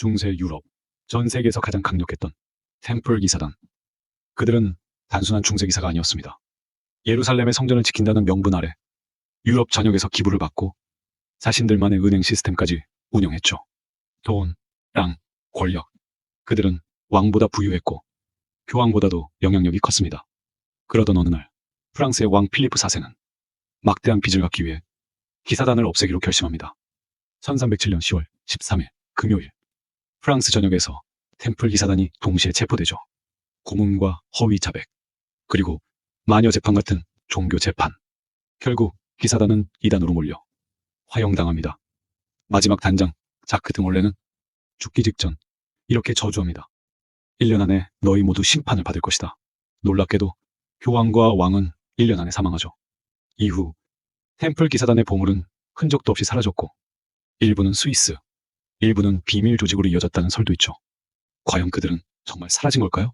중세 유럽, 전 세계에서 가장 강력했던 템플 기사단. 그들은 단순한 중세 기사가 아니었습니다. 예루살렘의 성전을 지킨다는 명분 아래 유럽 전역에서 기부를 받고 자신들만의 은행 시스템까지 운영했죠. 돈, 땅, 권력. 그들은 왕보다 부유했고 교황보다도 영향력이 컸습니다. 그러던 어느 날 프랑스의 왕 필리프 4세는 막대한 빚을 갚기 위해 기사단을 없애기로 결심합니다. 1307년 10월 13일 금요일 프랑스 전역에서 템플 기사단이 동시에 체포되죠. 고문과 허위 자백 그리고 마녀 재판 같은 종교 재판 결국 기사단은 이단으로 몰려 화형당합니다. 마지막 단장 자크 드몰레는 죽기 직전 이렇게 저주합니다. 1년 안에 너희 모두 심판을 받을 것이다. 놀랍게도 교황과 왕은 1년 안에 사망하죠. 이후 템플 기사단의 보물은 흔적도 없이 사라졌고 일부는 스위스, 일부는 비밀 조직으로 이어졌다는 설도 있죠. 과연 그들은 정말 사라진 걸까요?